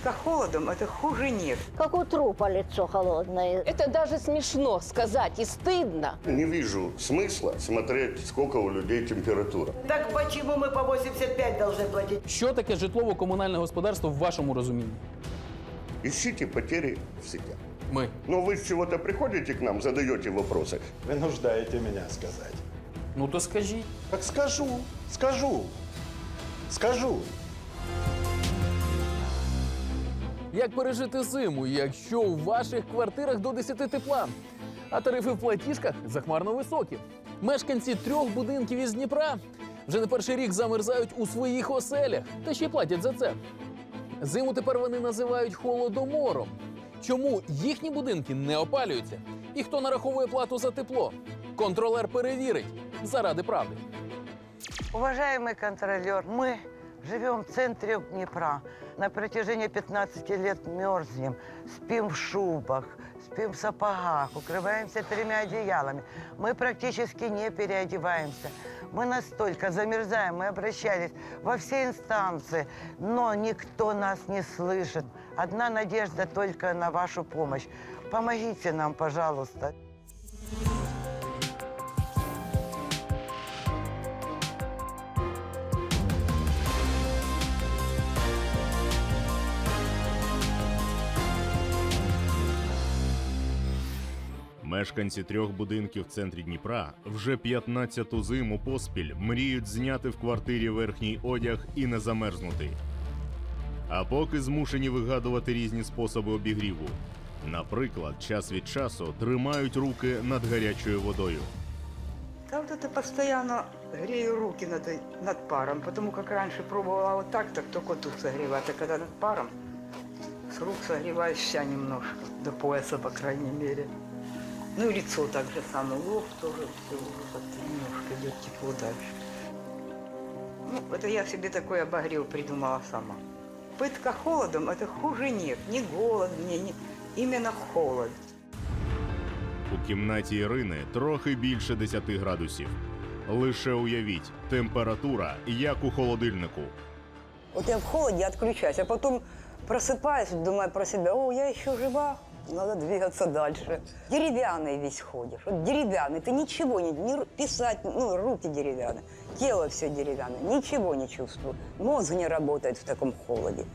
Пытка холодом – это хуже нет. Как у трупа лицо холодное. Это даже смешно сказать и стыдно. Не вижу смысла смотреть, сколько у людей температура. Так почему мы по 85 должны платить? Що таке житлово-комунальне господарство в вашому розумінні? Ищите потери в сетях. Ми. Но вы с чего-то приходите к нам, задаете вопросы. Вынуждаете меня сказать. Ну то скажіть. Так скажу, скажу, скажу. Як пережити зиму, якщо у ваших квартирах до 10 тепла, а тарифи в платіжках захмарно високі? Мешканці трьох будинків із Дніпра вже не перший рік замерзають у своїх оселях та ще й платять за це. Зиму тепер вони називають холодомором. Чому їхні будинки не опалюються? І хто нараховує плату за тепло? Контролер перевірить заради правди. Уважаемый контролер, мы живем в центре Днепра. На протяжении 15 лет мерзнем, спим в шубах, спим в сапогах, укрываемся тремя одеялами. Мы практически не переодеваемся. Мы настолько замерзаем, мы обращались во все инстанции, но никто нас не слышит. Одна надежда только на вашу помощь. Помогите нам, пожалуйста. Мешканці трьох будинків в центрі Дніпра вже 15-ту зиму поспіль мріють зняти в квартирі верхній одяг і не замерзнути. А поки змушені вигадувати різні способи обігріву. Наприклад, час від часу тримають руки над гарячою водою. Да вот это постоянно грею руки над, над паром, потому как раньше пробовала вот так, так только тут согревать, а над паром, с рук согреваюсь вся немножко, до пояса, по крайней мере. Ну и лицо так же самое, лоб тоже все, вот немножко идет тепло дальше. Ну, это я себе такой обогрев придумала сама. Пытка холодом – это хуже нет, не голод мне, не... именно холод. У кімнаті Ірини трохи більше 10 градусів. Лише уявіть, температура як у холодильнику. Вот я в холоде отключаюсь, а потом просыпаюсь, думаю про себя, о, я еще жива, Надо двигаться дальше. Деревянный весь ходишь, вот деревянный, ты ничего не, не писать, ну, руки деревянные, тело все деревянное, ничего не чувствую, мозг не работает в таком холоде.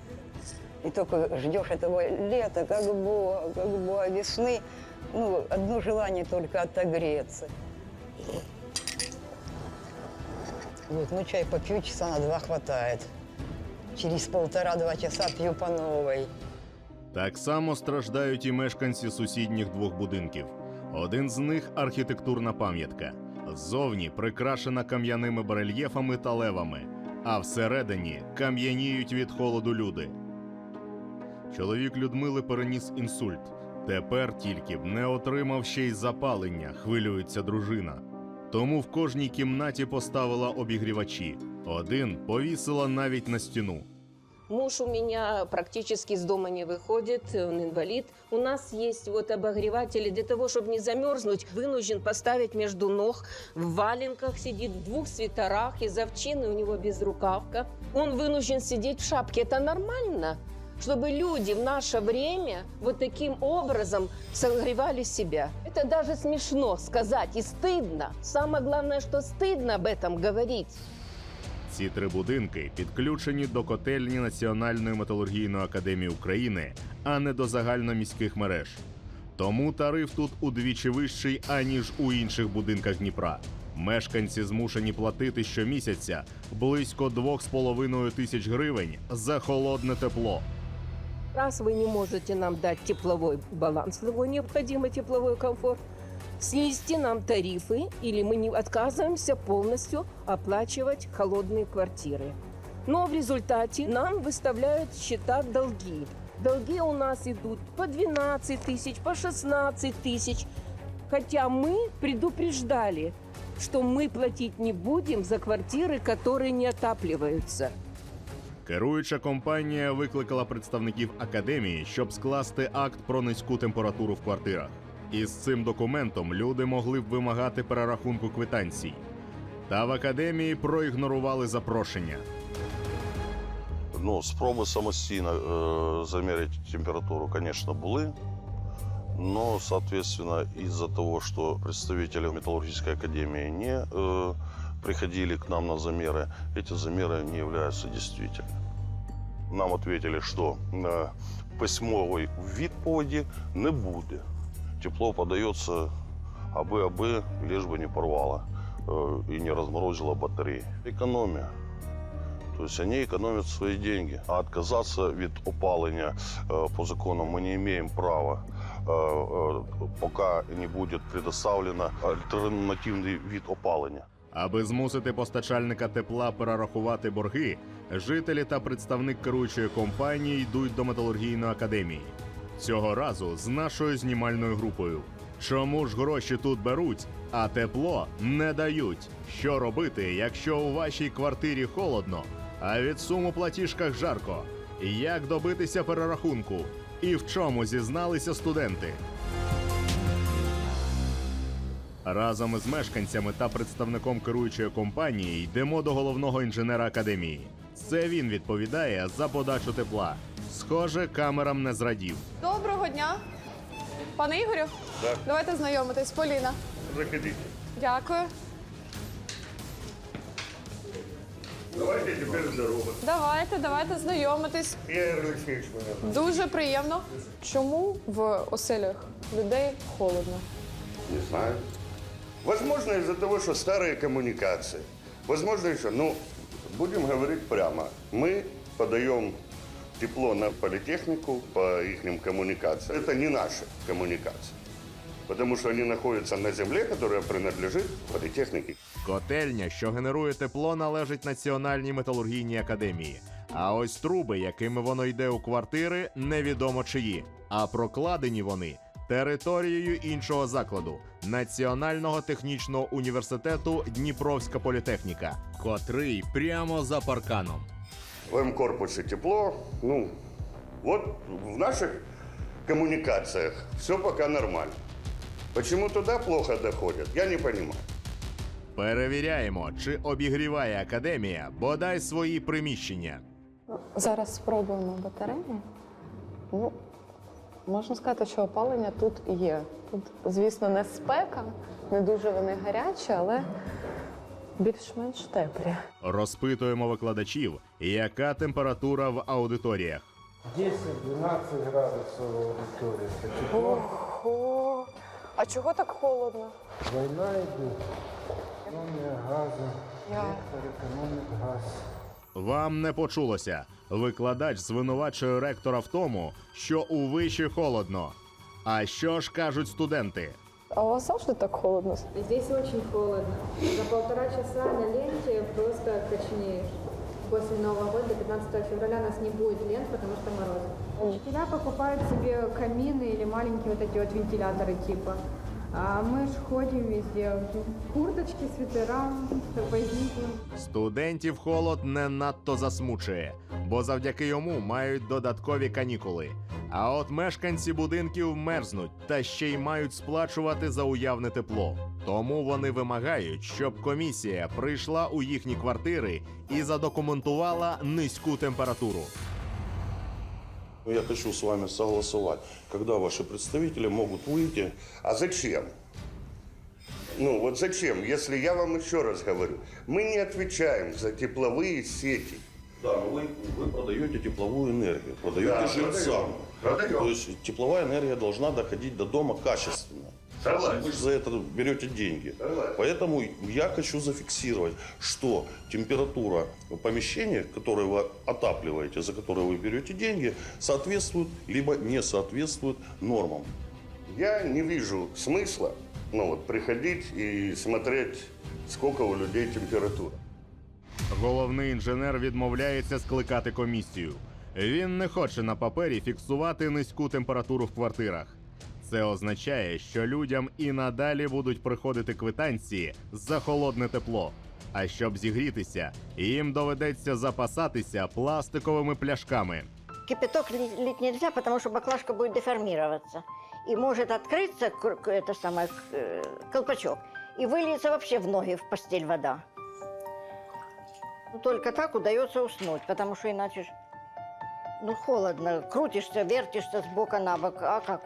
И только ждешь этого лета, как бы, как бы весны, ну, одно желание только отогреться. Вот, ну, чай попью, часа на два хватает. Через полтора-два часа пью по новой. Так само страждають і мешканці сусідніх двох будинків. Один з них архітектурна пам'ятка. Ззовні прикрашена кам'яними барельєфами та левами, а всередині кам'яніють від холоду люди. Чоловік Людмили переніс інсульт. Тепер тільки б не отримав ще й запалення, хвилюється дружина. Тому в кожній кімнаті поставила обігрівачі. Один повісила навіть на стіну. Муж у меня практически из дома не выходит, он инвалид. У нас есть вот обогреватели для того, чтобы не замерзнуть, вынужден поставить между ног, в валенках сидит, в двух свитерах, из овчины у него безрукавка. Он вынужден сидеть в шапке. Это нормально? Чтобы люди в наше время вот таким образом согревали себя. Это даже смешно сказать и стыдно. Самое главное, что стыдно об этом говорить. Ці три будинки підключені до котельні Національної металургійної академії України, а не до загальноміських мереж. Тому тариф тут удвічі вищий, аніж у інших будинках Дніпра. Мешканці змушені платити щомісяця близько 2,5 тисяч гривень за холодне тепло. Раз вы не можете нам дать тепловой баланс, его необходимый тепловой комфорт, снизьте нам тарифы, или мы не отказываемся полностью оплачивать холодные квартиры. Но в результате нам выставляют счета долги. Долги у нас идут по 12 тысяч, по 16 тысяч. Хотя мы предупреждали, что мы платить не будем за квартиры, которые не отапливаются. Керуюча компанія викликала представників академії, щоб скласти акт про низьку температуру в квартирах. Із цим документом люди могли б вимагати перерахунку квитанцій. Та в академії проігнорували запрошення. Ну, спроби самостійно е, замерить температуру, конечно, були. Но, соответственно, из-за того, что представители металлургической академии не э, приходили к нам на замеры, эти замеры не являются действительными. Нам ответили, что э, письмовий відповіді не буде. Тепло подається аби-аби, лишь бы не порвало э, и не разморозило батареи. Экономия. То есть они экономят свои деньги. А отказаться от опаления э, по закону мы не имеем права, э, э, пока не будет предоставлено альтернативный вид опаления. Аби змусити постачальника тепла перерахувати борги, жителі та представник керуючої компанії йдуть до металургійної академії. Цього разу з нашою знімальною групою. Чому ж гроші тут беруть, а тепло не дають? Що робити, якщо у вашій квартирі холодно, а від суму платіжках жарко? Як добитися перерахунку? І в чому зізналися студенти? Разом із мешканцями та представником керуючої компанії йдемо до головного інженера академії. Це він відповідає за подачу тепла. Схоже, камерам не зрадів. Доброго дня. Пане Ігорю, давайте знайомитись. Поліна. Заходите. Дякую. Давайте теперь здорово. Давайте, давайте знайомитись. Игорь Алексеевич меня Дуже приємно. Чому в оселях людей холодно? Не знаю. Возможно, из-за того, что старые коммуникации. Возможно, еще, ну, будем говорить прямо. Мы подаем тепло на политехнику по их коммуникациям. Это не наши коммуникации. Потому что они находятся на земле, которая принадлежит политехнике. Котельня, що генерує тепло, належить Національній металургійній академії. А ось труби, якими воно йде у квартири, невідомо чиї. А прокладені вони територією іншого закладу Національного технічного університету Дніпровська політехніка, котрий прямо за парканом. В М-корпусе тепло. Ну, вот в наших коммуникациях все пока нормально. Почему туда плохо доходят, я не понимаю. Перевіряємо, чи обігріває академія бодай свої приміщення. Зараз спробуємо батареї. Ну, можна сказати, що опалення тут є. Тут, звісно, не спека, не дуже вони гарячі, але більш-менш теплі. Розпитуємо викладачів, яка температура в аудиторіях. 10-12 градусов аудитории. Это тепло. Ого! А чого так холодно? Война идет. Экономия газа. Я... Ректор экономит газ. Вам не почулося. Викладач звинувачує ректора в тому, що у виші холодно. А що ж кажуть студенти? А у вас завжди так холодно? Здесь очень холодно. За полтора часа на ленте просто кочнеешь. После Нового года, 15 февраля, у нас не будет лент, потому что морозы. Учителя покупают себе камины или маленькие вот эти вот вентиляторы типа. А мы ж ходим везде. Курточки, свитера, возьмите. Студентів холод не надто засмучує, бо завдяки йому мають додаткові канікули. А от мешканці будинків мерзнуть та ще й мають сплачувати за уявне тепло. Тому вони вимагають, щоб комісія прийшла у їхні квартири і задокументувала низьку температуру. Ну, Я хочу с вами согласовать, когда ваши представители могут выйти. А зачем? Ну вот зачем, если я вам еще раз говорю, мы не отвечаем за тепловые сети. Да, но вы, вы продаете тепловую энергию, продаете Да, жильцам. продаем. Продаем. То есть тепловая энергия должна доходить до дома качественно. Согласен. Вы же за это берете деньги. Согласен. Поэтому я хочу зафиксировать, что температура помещения, которое вы отапливаете, за которое вы берете деньги, соответствует либо не соответствует нормам. Я не вижу смысла ну, вот, приходить и смотреть, сколько у людей температура. Головний інженер відмовляється скликати комісію. Він не хоче на папері фіксувати низьку температуру в квартирах. Це означає, що людям і надалі будуть приходити квитанції за холодне тепло. А щоб зігрітися, їм доведеться запасатися пластиковими пляшками. Кипяток ли- лить нельзя, потому что баклажка будет деформироваться. И может открыться кр- к- это самое, к- э, колпачок. И выльется вообще в ноги, в постель вода. Ну, Только так удается уснуть, потому что иначе ж Ну, холодно. Крутишься, вертишься с бока на бок. А как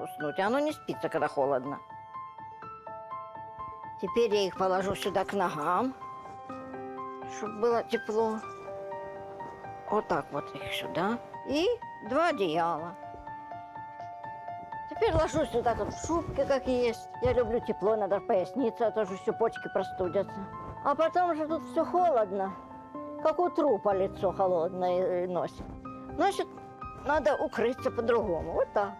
уснуть? Оно не спится, когда холодно. Теперь я их положу сюда к ногам, чтобы было тепло. Вот так вот их сюда. И два одеяла. Теперь ложусь так вот в шубке, как есть. Я люблю тепло, надо поясниться, а то же все почки простудятся. А потом же тут все холодно, как у трупа лицо холодное носит. Значит, треба укритися по-другому. Вот так.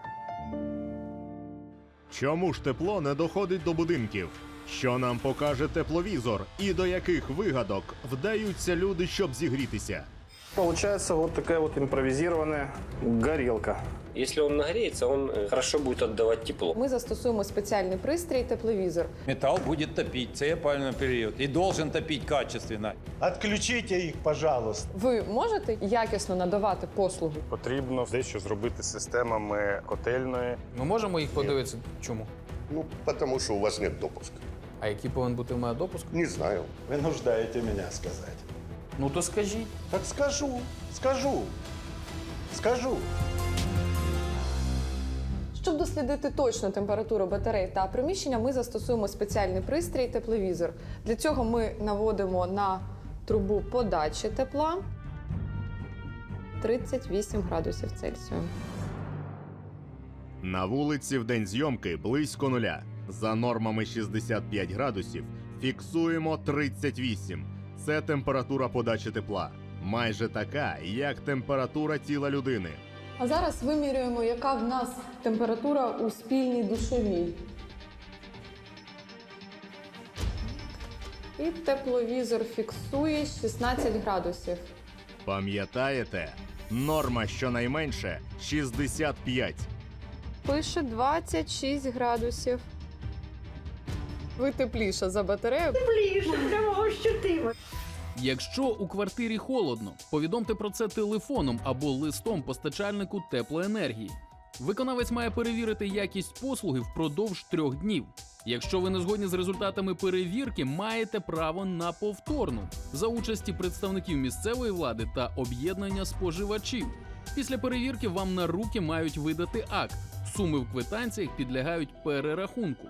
Чому ж тепло не доходить до будинків? Що нам покаже тепловізор і до яких вигадок вдаються люди, щоб зігрітися? Получается вот такая вот импровизированная горелка. Если он нагреется, он э, хорошо будет отдавать тепло. Ми застосуємо спеціальний пристрій тепловізор. Металл будет топить, це опалювальный период. И должен топить качественно. Отключите их, пожалуйста. Ви можете якісно надавати послугу? Потрібно дещо зробити з системами котельної. Ми можемо їх подивитися? Чому? Ну, потому что у вас нет допуска. А який повинен бути в мене допуск? Не знаю. Вы нуждаете меня сказать. Ну то скажіть. Так скажу, скажу, скажу. Щоб дослідити точну температуру батарей та приміщення, ми застосуємо спеціальний пристрій тепловізор. Для цього ми наводимо на трубу подачі тепла 38 градусів Цельсію. На вулиці в день зйомки близько нуля. За нормами 65 градусів фіксуємо 38. Це температура подачі тепла. Майже така, як температура тіла людини. А зараз вимірюємо, яка в нас температура у спільній душовій. І тепловізор фіксує 16 градусів. Пам'ятаєте? Норма щонайменше 65. Пише 26 градусів. Ви тепліша за батарею. Ближе, прямо ощутимо. Якщо у квартирі холодно, повідомте про це телефоном або листом постачальнику теплоенергії. Виконавець має перевірити якість послуги впродовж трьох днів. Якщо ви не згодні з результатами перевірки, маєте право на повторну за участі представників місцевої влади та об'єднання споживачів. Після перевірки вам на руки мають видати акт. Суми в квитанціях підлягають перерахунку.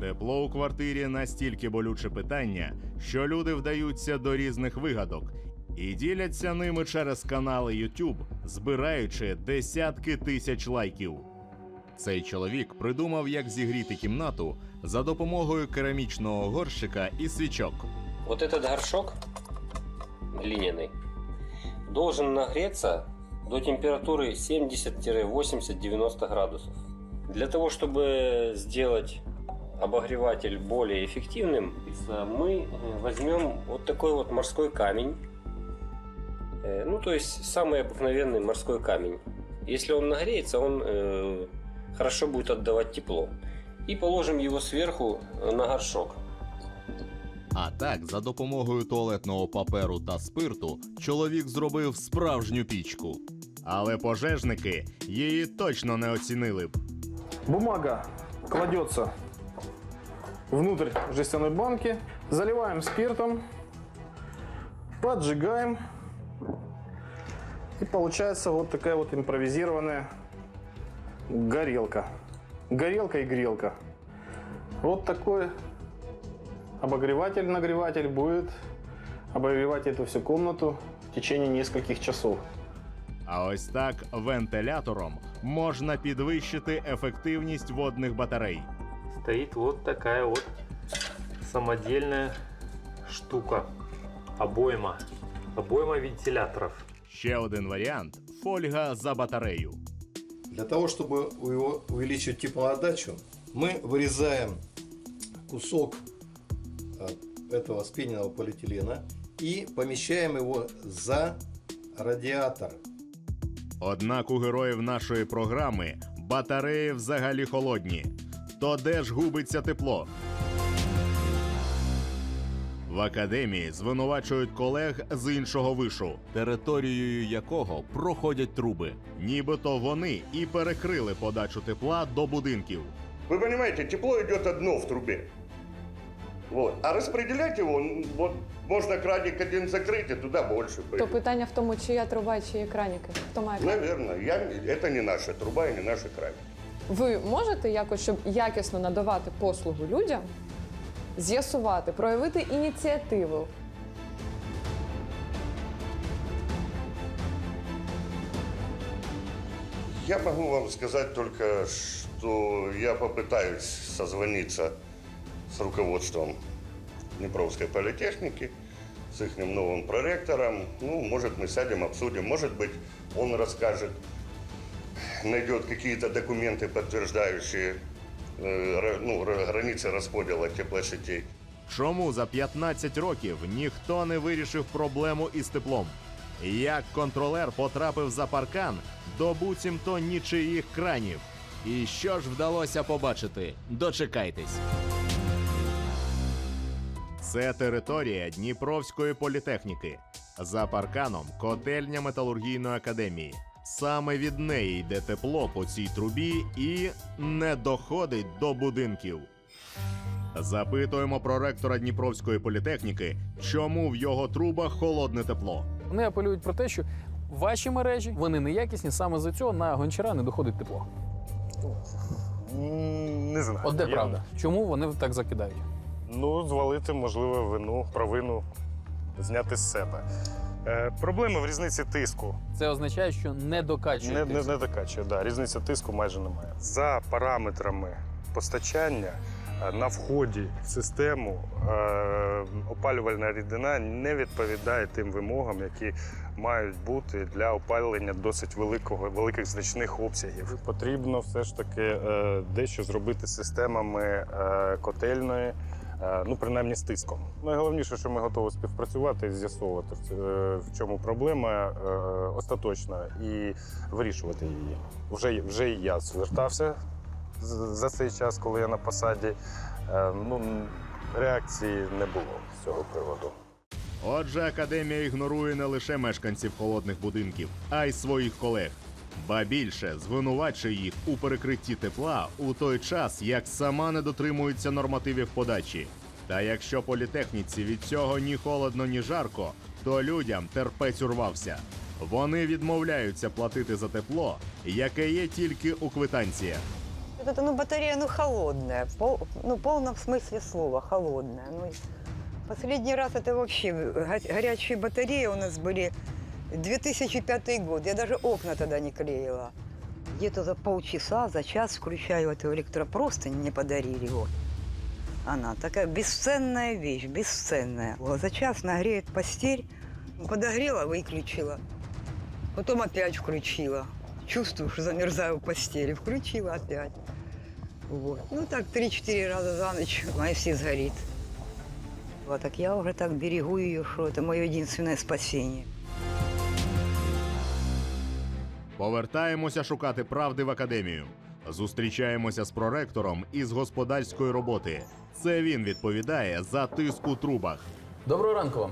Тепло у квартирі настільки болюче питання, що люди вдаються до різних вигадок і діляться ними через канали YouTube, збираючи десятки тисяч лайків. Цей чоловік придумав, як зігріти кімнату за допомогою керамічного горщика і свічок. Вот этот горшок глиняный должен нагреться до температуры 70-80-90 градусов. Для того, чтобы сделать обогреватель более эффективным, мы э, возьмем вот такой вот морской камень. Э, Ну, то есть самый обыкновенный морской камень. Если он нагреется, он э, хорошо будет отдавать тепло. И положим его сверху э, на горшок. А так, за допомогою туалетного паперу та спирту, чоловік зробив справжню пічку. Але пожежники її точно не оцінили б. Бумага кладется внутрь жестяной банки, заливаем спиртом, поджигаем. И получается вот такая вот импровизированная горелка. Горелка и грелка. Вот такой обогреватель-нагреватель будет обогревать эту всю комнату в течение нескольких часов. А ось так вентилятором можна підвищити ефективність водних батарей Стоит вот такая вот самодельная штука. Обойма. Обойма вентиляторов. Ще один варіант фольга за батарею. Для того, чтобы у его увеличить теплоотдачу, мы вырезаем кусок э, этого спиненного полиэтилена и помещаем его за радиатор. Однак у героїв нашої програми батареї взагалі холодні. То де ж губиться тепло? В академії звинувачують колег з іншого вишу, територією якого проходять труби. Нібито вони і перекрили подачу тепла до будинків. Вы понимаете, тепло идет одно в трубе. Вот. А распределять его, м, вот можно краник один закрыть, и туда больше То пойдет. питання в тому, чия труба, чиї краніки. Хто має краніки? Наверное, я, это не наша труба и не наши краник. Ви можете якось, щоб якісно надавати послугу людям, з'ясувати, проявити ініціативу. Я могу вам сказать только, что я попытаюсь созвониться с руководством Днепровской политехники, с их новым проректором. Ну, может, мы сядем, обсудим. Может быть, он расскажет, найдет какие-то документы, подтверждающие э, ра- ну, ра- границы расподела теплосетей. Чому за 15 років ніхто не вирішив проблему із теплом? Як контролер потрапив за паркан до буцімто нічиїх кранів? І що ж вдалося побачити? Дочекайтесь. Це територія Дніпровської політехніки. За парканом котельня металургійної академії. Саме від неї йде тепло по цій трубі і не доходить до будинків. Запитуємо проректора Дніпровської політехніки, чому в його трубах холодне тепло. Вони апелюють про те, що ваші мережі вони неякісні, саме за цього на гончара не доходить тепло. Не знаю. От де Я- правда? Чому вони так закидають? Ну, звалити, можливо, вину, провину зняти з себе. Е, проблема в різниці тиску. Це означає, що не докачує. Не, не, тиск. не докачує, да, різниця тиску майже немає. За параметрами постачання е, на вході в систему е, опалювальна рідина не відповідає тим вимогам, які мають бути для опалення досить великого, великих значних обсягів. Потрібно все ж таки е, дещо зробити з системами е, котельної. Е, Ну, принаймні з тиском. Найголовніше, що ми готові співпрацювати з'ясовувати, е, в чому проблема е, остаточно і вирішувати її. Вже, вже і я звертався за цей час, коли я на посаді. Ну, реакції не було з цього приводу. Отже, академія ігнорує не лише мешканців холодних будинків, а й своїх колег. Ба більше звинувачує їх у перекритті тепла у той час, як сама не дотримується нормативів подачі. Та якщо політехніці від цього ні холодно, ні жарко, то людям терпець урвався. Вони відмовляються платити за тепло, яке є тільки у квитанціях. Вот это, ну, батарея, ну, холодная. Пол, ну, в полном смысле слова, холодная. Ну, и последний раз это вообще го- горячие батареи у нас были 2005 год. Я даже окна тогда не клеила. Где-то за полчаса, за час включаю эту электропростынь, мне подарили вот. Она такая бесценная вещь, бесценная. За час нагреет постель, подогрела, выключила. Потом опять включила. Чувствую, что замерзаю в постели. Включила опять. Вот. Ну так 3-4 раза за ночь, а если сгорит. Вот так я уже так берегу ее, что это мое единственное спасение. Повертаємося шукати правди в академію. Зустрічаємося з проректором із господарської роботи. Це він відповідає за тиск у трубах. Доброго ранку вам.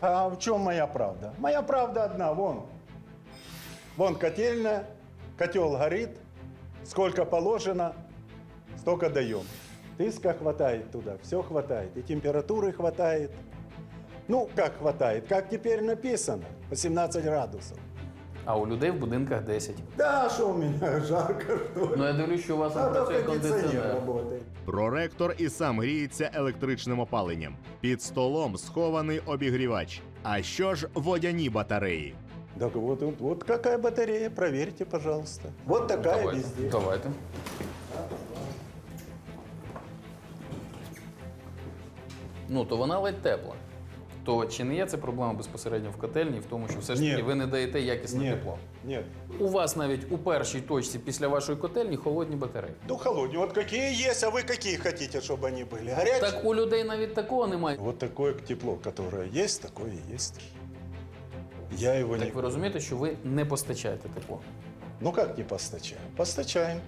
А в чем моя правда? Моя правда одна, вон. Вон котельная, котел горит, сколько положено, столько даем. Тыска хватает туда, все хватает, и температуры хватает. Ну, как хватает, как теперь написано, 18 градусов. А у людей в будинках 10. Да, что у меня жарко, ли? Ну я дивлюсь, що у вас А там то працює кондиционер кондиціонер. работает. Проректор і сам гріється електричним опаленням. Під столом схований обігрівач. А що ж водяні батареї? Так вот, вот, вот какая батарея, проверьте, пожалуйста. Вот такая Давайте. везде. Давайте. Ну, то вона ледь тепла То чи не є це проблема безпосередньо в котельні, в тому, що все ж таки Ні. ви не даєте якісне Нет, тепло? нет. У вас навіть у першій точці після вашої котельні холодні батареї. Ну, холодные. Вот какие есть, а вы какие хотите, чтобы они были? Горячие? Так у людей навіть такого немає. Вот такое тепло, которое есть, такое и есть. Я его не... Так ви розумієте, що ви не постачаєте тепло. Ну как не постачаем? Постачаем.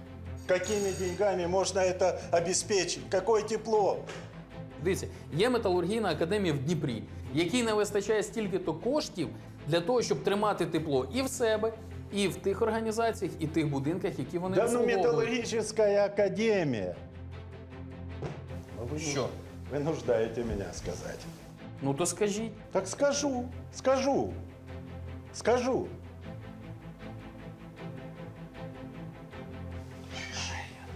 Какими деньгами можно это обеспечить? Какое тепло? Дивіться, є металургійна академія в Дніпрі, якій не вистачає стільки-то коштів для того, щоб тримати тепло і в себе, і в тих організаціях, і тих будинках, які вони Да ну металлургическая академия. Що? Вынуждаете меня сказать. Ну то скажіть. Так скажу, скажу, скажу.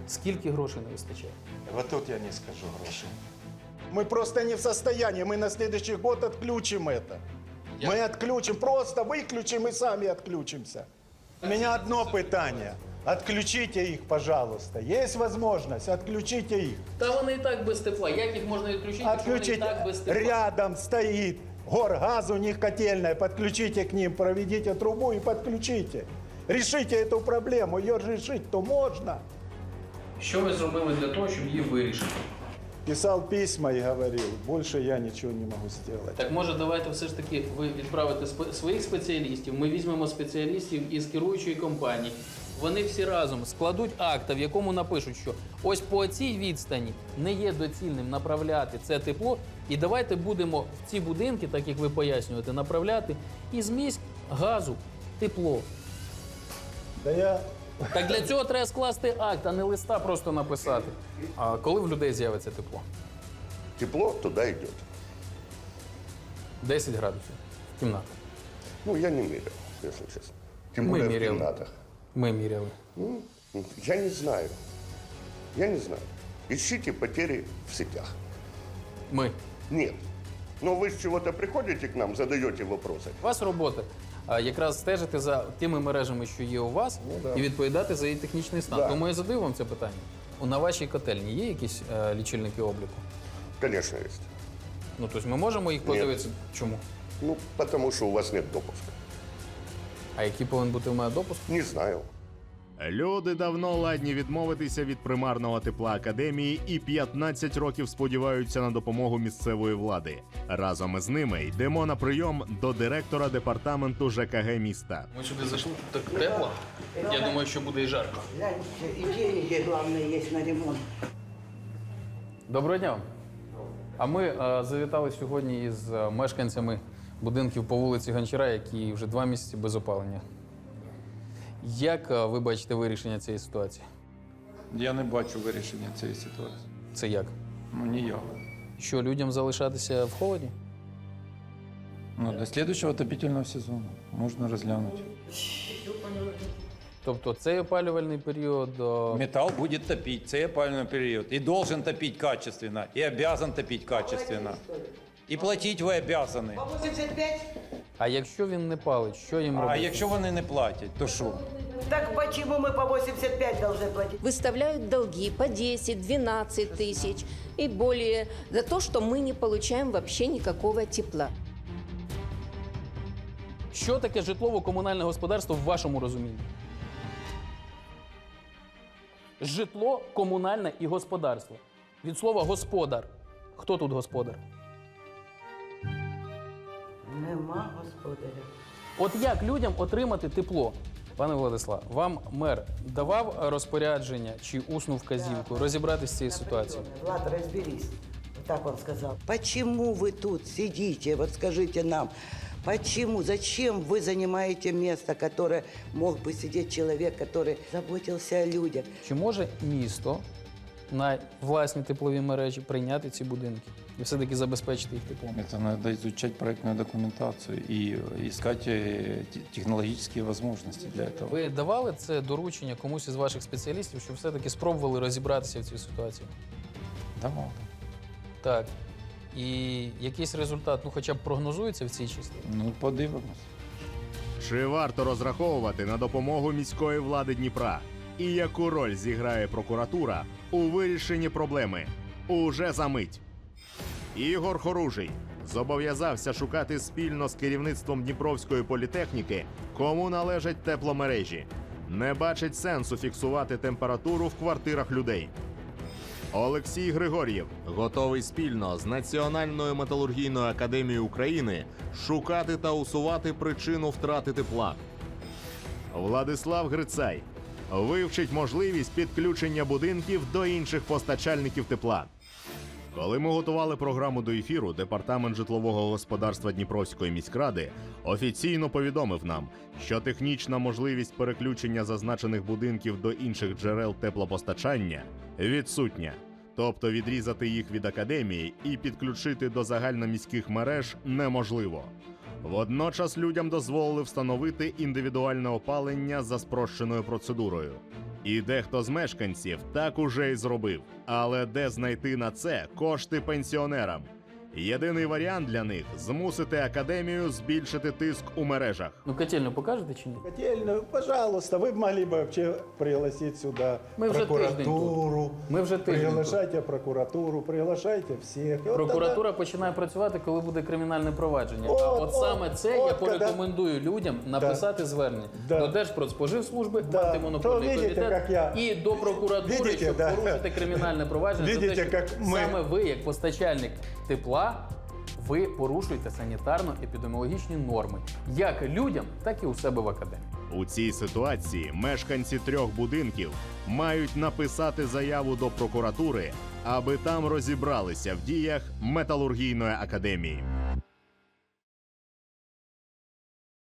Скільки грошей не вистачає? Вот тут я не скажу гроши. Мы просто не в состоянии, мы на следующий год отключим это. Мы отключим, просто выключим и сами отключимся. У меня одно питание. Отключите их, пожалуйста. Есть возможность, отключите их. Та вони і так без тепла. Як їх можна відключити? якщо вони і Отключите. так без тепла? Рядом стоит горгаз, у них котельная. Подключите к ним, проведите трубу и подключите. Решите эту проблему. Ее решить-то можно. Що ви зробили для того, щоб її вирішити? Писал письма и говорил, больше я ничего не могу сделать. Так може давайте все ж таки ви відправите спе- своїх спеціалістів. Ми візьмемо спеціалістів із керуючої компанії. Вони всі разом складуть акта, в якому напишуть, що ось по цій відстані не є доцільним направляти це тепло. І давайте будемо в ці будинки, так як ви пояснюєте, направляти із місць газу тепло. Да я Так для цього треба скласти акт, а не листа просто написати. А коли в людей з'явиться тепло? Тепло туда идет. 10 градусів в кімнатах. Ну, я не мерял, если честно. Тем Мы более в меряли. комнатах. Ми міряли. Ну, я не знаю. Я не знаю. Ищите потери в сетях. Ми. Нет. Но вы с чего-то приходите к нам, задаете вопросы. У вас робота а, якраз стежити за тими мережами, що є у вас, да. і відповідати за її технічний стан. Да. Тому я задаю вам це питання. На вашій котельні є якісь е, лічильники обліку? Конечно, есть. Ну тобто ми можемо їх подивитися. Чому? Ну, потому что у вас нет допуска. А який повинен бути у мене допуск? Не знаю. Люди давно ладні відмовитися від примарного тепла академії і 15 років сподіваються на допомогу місцевої влади. Разом із ними йдемо на прийом до директора департаменту ЖКГ міста. Ми сюди зайшли, тут так тепло. Я думаю, що буде і жарко. Деньги, главное, есть на ремонт. Доброго дня. А ми е, завітали сьогодні із е, мешканцями будинків по вулиці Гончара, які вже два місяці без опалення. Як е, ви бачите вирішення цієї ситуації? Я не бачу вирішення цієї ситуації. Це як? Ну ніяк. Що людям залишатися в холоді? Ну, до следующего отопительного сезону можна розглянути. Тобто цей опалювальний період. е, Металл будет топить, це опалювальний період. І должен топить качественно, і обязан топить качественно. І платити ви обязаны. 85? А якщо він не палить, що їм А робити? якщо вони не платять, то що? Так почему мы по 85 должны платить? выставляют долги по 10-12 тысяч и более за то, что мы не получаем вообще никакого тепла. Що таке житлово-комунальне господарство в вашому розумінні? Житло, комунальне і господарство. Від слова господар. Хто тут господар? Нема господаря. От як людям отримати тепло? Пане Владислав, вам мер давав розпорядження чи усну вказівку розібратися з цією ситуацією? Влад, разберись. Вот так он сказал. Почему вы тут сидите? Вот скажите нам, почему, зачем вы занимаете место, которое мог бы сидеть человек, который заботился о людях? Чи може місто на власні теплові мережі прийняти ці будинки і все-таки забезпечити їх теплом? Это надо изучать проектную документацию и искать э, те- технологические возможности для этого. Ви давали це доручення комусь із ваших спеціалістів, щоб все-таки спробували розібратися в цій ситуації? Давал. Так. І якийсь результат, ну хоча б прогнозується в цій числі? Ну, подивимось. Чи варто розраховувати на допомогу міської влади Дніпра? І яку роль зіграє прокуратура у вирішенні проблеми? Уже за мить. Ігор Хоружий зобов'язався шукати спільно з керівництвом Дніпровської політехніки, кому належать тепломережі. Не бачить сенсу фіксувати температуру в квартирах людей. Олексій Григор'єв готовий спільно з Національною металургійною академією України шукати та усувати причину втрати тепла. Владислав Грицай вивчить можливість підключення будинків до інших постачальників тепла. Коли ми готували програму до ефіру, департамент житлового господарства Дніпровської міськради офіційно повідомив нам, що технічна можливість переключення зазначених будинків до інших джерел теплопостачання відсутня. Тобто відрізати їх від академії і підключити до загальноміських мереж неможливо. Водночас людям дозволили встановити індивідуальне опалення за спрощеною процедурою. І дехто з мешканців так уже й зробив. Але де знайти на це кошти пенсіонерам? Єдиний варіант для них змусити академію збільшити тиск у мережах. Ну, котельню покажете чи ні? Котельную, пожалуйста, вы бы могли бы вообще пригласить сюда Мы уже тиждень прокуратуру. тут. Ми вже тиждень тут. Приглашайте прокуратуру, приглашайте всех. И вот Прокуратура починає працювати, коли буде кримінальне провадження. а От, от от, саме це я от, коли- порекомендую людям написати звернення Да. до Держпродспоживслужби, Да. антимонопольний То видите, комітет как я- і до прокуратури, Видите, щоб да. порушити кримінальне провадження. за Видите, те, що как ми- саме ви, як постачальник тепла, ви порушуєте санітарно-епідеміологічні норми як людям, так і у себе в академії. У цій ситуації мешканці трьох будинків мають написати заяву до прокуратури, аби там розібралися в діях металургійної академії.